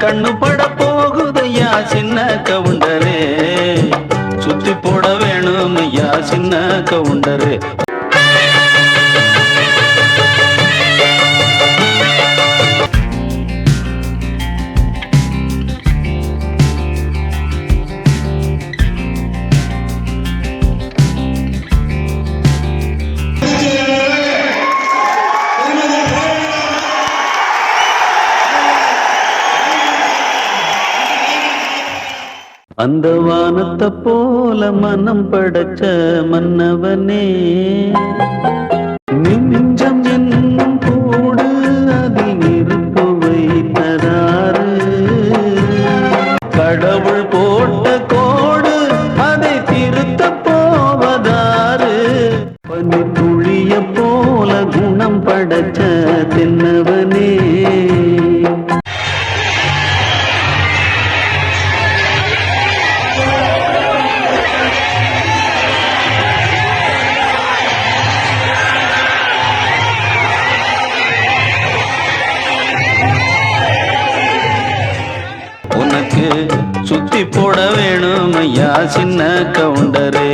கண்ணு பட போகுதையா சின்ன கவுண்டரே சுத்தி போட வேணும் ஐயா சின்ன கவுண்டரே அந்த வானத்தை போல மனம் படைச்ச மன்னவனே. நெஞ்சம் என்னும் கூடு அதில் நெருப்பு வைத்ததாறு. கடவுள் போட்ட கோடு அதை திருத்த போவதாறு. பனி துளிய போல குணம் படைச்ச தென்னவனே. போட வேணும் ஐயா சின்ன கவுண்டரே?